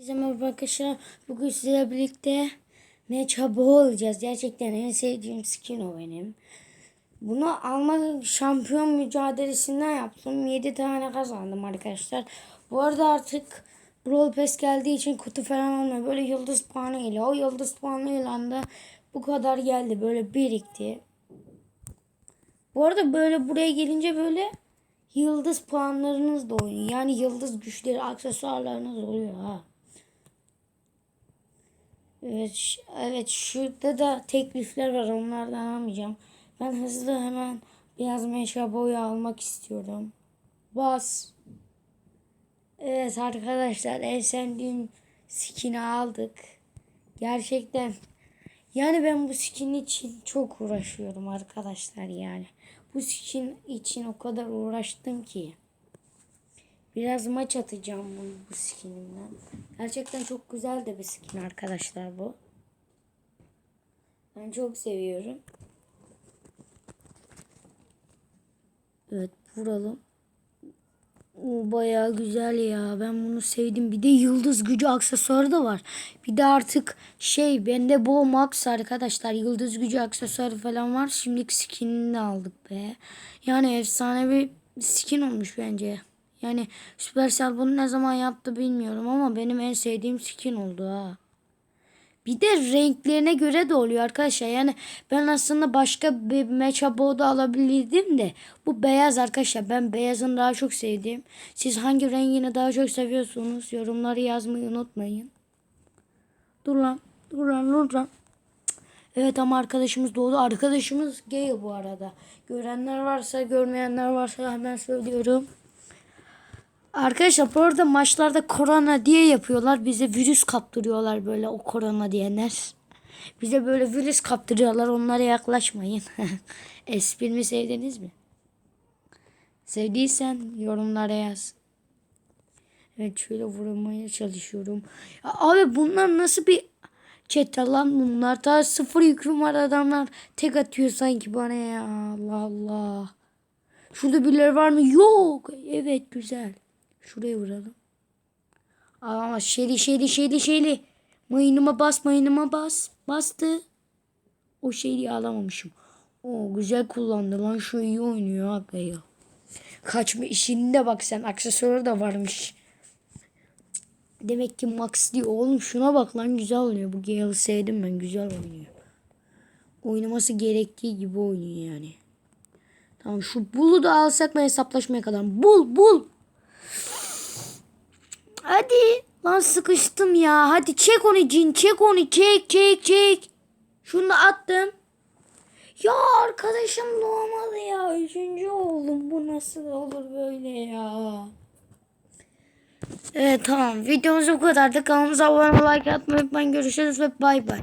Herkese merhaba arkadaşlar. Bugün sizlerle birlikte ne çaba olacağız. Gerçekten en sevdiğim skin o benim. Bunu alma şampiyon mücadelesinden yaptım. 7 tane kazandım arkadaşlar. Bu arada artık Brawl Pass geldiği için kutu falan olmuyor. Böyle yıldız puanı geliyor. O yıldız puanıyla da bu kadar geldi. Böyle birikti. Bu arada böyle buraya gelince böyle yıldız puanlarınız da oynuyor. Yani yıldız güçleri, aksesuarlarınız oluyor ha. Evet, evet şurada da teklifler var. Onlardan almayacağım. Ben hızlı hemen beyaz meşe boyu almak istiyorum. Bas. Evet arkadaşlar en sevdiğim skin'i aldık. Gerçekten yani ben bu skin için çok uğraşıyorum arkadaşlar yani. Bu skin için o kadar uğraştım ki. Biraz maç atacağım bu, bu skinimden. Gerçekten çok güzel de bir skin arkadaşlar bu. Ben çok seviyorum. Evet vuralım. O bayağı güzel ya. Ben bunu sevdim. Bir de yıldız gücü aksesuarı da var. Bir de artık şey bende bu max arkadaşlar. Yıldız gücü aksesuarı falan var. Şimdiki skinini de aldık be. Yani efsane bir skin olmuş bence. Yani Supercell bunu ne zaman yaptı bilmiyorum ama benim en sevdiğim skin oldu ha. Bir de renklerine göre de oluyor arkadaşlar. Yani ben aslında başka bir matchup da alabilirdim de. Bu beyaz arkadaşlar. Ben beyazını daha çok sevdim. Siz hangi rengini daha çok seviyorsunuz? Yorumları yazmayı unutmayın. Dur lan. Dur lan. Dur lan. Evet ama arkadaşımız doğdu. Arkadaşımız gay bu arada. Görenler varsa görmeyenler varsa hemen söylüyorum. Arkadaşlar bu arada maçlarda korona diye yapıyorlar. Bize virüs kaptırıyorlar böyle o korona diyenler. Bize böyle virüs kaptırıyorlar. Onlara yaklaşmayın. Esprimi sevdiniz mi? Sevdiysen yorumlara yaz. Evet şöyle vurmaya çalışıyorum. Ya abi bunlar nasıl bir çete lan bunlar? Ta sıfır yüküm var adamlar. Tek atıyor sanki bana ya. Allah Allah. Şurada birileri var mı? Yok. Evet güzel. Şuraya vuralım. Ama şeyli şeyli şeyli şeyli. Mayınıma bas mayınıma bas. Bastı. O şeyi alamamışım. O güzel kullandı lan şu iyi oynuyor hakikaten. Kaçma işinde bak sen aksesuarı da varmış. Demek ki Max diyor. Oğlum şuna bak lan güzel oynuyor. Bu Gale'ı sevdim ben güzel oynuyor. Oynaması gerektiği gibi oynuyor yani. Tamam şu bulu da alsak mı hesaplaşmaya kadar. Bul bul. Hadi. Lan sıkıştım ya. Hadi çek onu cin. Çek onu. Çek çek çek. Şunu da attım. Ya arkadaşım doğmadı ya. Üçüncü oldum. Bu nasıl olur böyle ya. Evet tamam. Videomuz bu kadardı. Kanalımıza abone olmayı, like atmayı unutmayın. Görüşürüz ve bay bay.